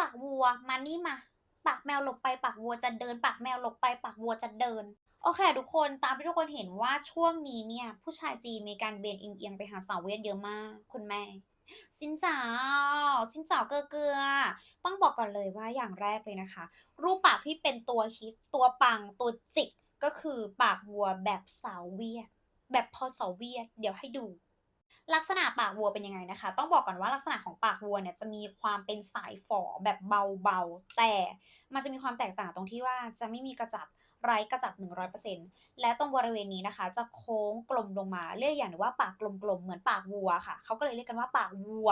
ปากวัวมานี่มา ปากแมวหลบไปปากวัวจะเดิน ปากแมวหลบไปปากวัวจะเดินโอเคทุกคนตามที่ทุกคนเห็นว่าช่วงนี้เนี่ย ผู้ชายจีนมีการเบนเอียงๆไปหาสาวเวียดเยอะมาก คุณแม่สินเจ้าสินเจ้าเกอเกือ ต้องบอกก่อนเลยว่าอย่างแรกเลยนะคะ รูปปากที่เป็นตัวฮิตตัวปังตัวจิกก็คือปากวัวแบบสาวเวียด แบบพอสาวเวียด เดี๋ยวให้ดู ลักษณะปากวัวเป็นยังไงนะคะ ต้องบอกก่อนว่าลักษณะของปากวัวเนี่ยจะมีความเป็นสายฝ่อแบบเบาๆ แต่มันจะมีความแตกต่างตรงที่ว่าจะไม่มีกระจับไร้กระจับ 100%และตรงบริเวณนี้นะคะ จะโค้งกลมลงมาเรียกอย่างหนึ่งว่าปากกลมๆเหมือนปากวัวค่ะ เขาก็เลยเรียกกันว่าปากวัว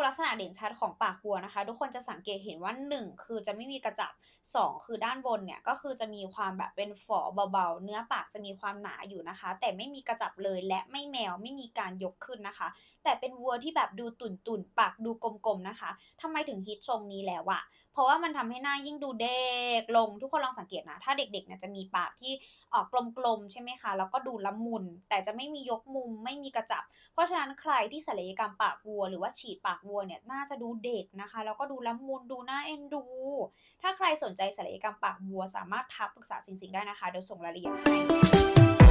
คือลักษณะเด่นชัดของปากวัวนะคะ ทุกคนจะสังเกตเห็นว่า 1 คือจะไม่มีกระจับ 2 คือด้านบนเนี่ยก็คือจะมีความแบบเป็นฝ่อเบาๆ เนื้อปากจะมีความหนาอยู่นะคะ แต่ไม่มีกระจับเลยและไม่แมวไม่มีการยกขึ้นนะคะ แต่เป็นวัวที่แบบดูตุ่นๆปากดูกลมๆนะคะทำไมถึงฮิตทรงนี้แล้วอะเพราะว่ามันทำให้หน้ายิ่งดูเด็กลงทุกคนลองสังเกตนะ ถ้าเด็กๆเนี่ยจะมีปากที่ออกกลมๆใช่ไหมคะแล้วก็ดูละมุน แต่จะไม่มียกมุมไม่มีกระจับ เพราะฉะนั้นใครที่ศัลยกรรมปากวัวหรือว่าฉีดปากัวเนี่ยน่าจะดูเด็กนะคะ แล้วก็ดูละมุนดูน่าเอ็นดู ถ้าใครสนใจศัลยกรรมปากวัวสามารถทักปรึกษาสิงๆได้นะคะเดี๋ยวส่งรายละเอียดให้